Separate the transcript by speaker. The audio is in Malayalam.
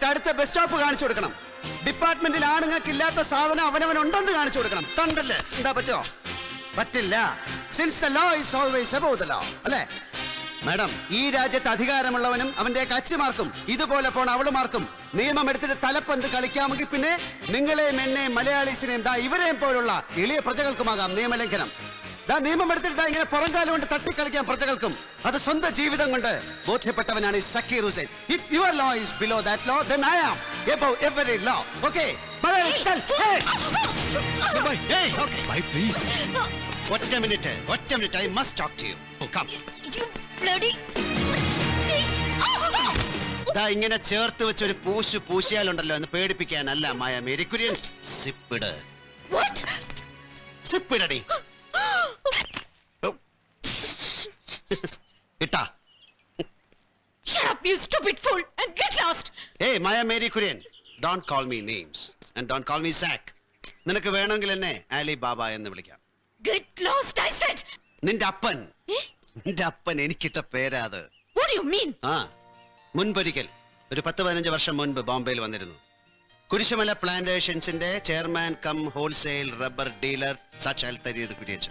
Speaker 1: എന്നിട്ട് അടുത്ത ബസ് സ്റ്റോപ്പ് കാണിച്ചു കൊടുക്കണം. ഡിപ്പാർട്ട്മെന്റിൽ ആണുങ്ങൾക്ക് ഇല്ലാത്ത സാധനം അവനവൻ ഉണ്ടെന്ന് കാണിച്ചു കൊടുക്കണം. തണ്ടല്ലേ എന്താ പറ്റോ പറ്റില്ല. Since the law is always above the law അല്ലേ? മാഡം ഈ രാജ്യത്ത് അധികാരമുള്ളവനും അവന്റെ കച്ചിമാർക്കും ഇതുപോലെ പോണ അവളുമാർക്കും നിയമം എടുത്തിട്ട് തലപ്പന്ത് കളിക്കാമെങ്കിൽ പിന്നെ നിങ്ങളെയും എന്നെയും മലയാളീസിനെയും ദാ ഇവരെയും പോലുള്ള എളിയ പ്രജകൾക്കുമാകാം നിയമലംഘനം. നിയമം എടുത്തിട്ട് ഇങ്ങനെ പുറംകാലം കൊണ്ട് തട്ടിക്കളിക്കാൻ പ്രജകൾക്കും അത് സ്വന്തം ജീവിതം കൊണ്ട് ബോധ്യപ്പെട്ടവനാണ് ഈ Zakir Hussain. If your law is below that law then I am above every law okay
Speaker 2: bye please
Speaker 1: ഒറ്റ മിനിറ്റ് ഒറ്റ minute I must talk to you come
Speaker 3: You. Bloody.
Speaker 1: ദാ ഇങ്ങനെ ചേർത്ത് വെച്ച് ഒരു പൂശു പൂശിയാലുണ്ടല്ലോ എന്ന് പേടിപ്പിക്കാനല്ല മായ മേരിക്കുര്യൻ. സിപ്പിട്.
Speaker 3: What?
Speaker 1: സിപ്പിടടി. ഇട്ടാ
Speaker 3: Shut up, you stupid fool, and get lost.
Speaker 1: Hey, Maya Mary Kurian, don't call me names and don't call me Zack നിനക്ക് വേണമെങ്കിൽ എന്നെ ആലി ബാബ എന്ന് വിളിക്കാം
Speaker 3: Get lost, I said.
Speaker 1: നിന്റെ അപ്പൻ
Speaker 3: Eh?
Speaker 1: നിന്റെ അപ്പൻ എനിക്കിട്ട പേരാ അത്
Speaker 3: What do you mean?
Speaker 1: ആ മുൻപൊരിക്കൽ ഒരു പത്ത് പതിനഞ്ച് വർഷം മുൻപ് ബോംബെയിൽ വന്നിരുന്നു Kurisumala പ്ലാന്റേഷൻസിന്റെ chairman cum wholesale rubber dealer സാക്ഷാൽ തരിയത് കുര്യച്ചു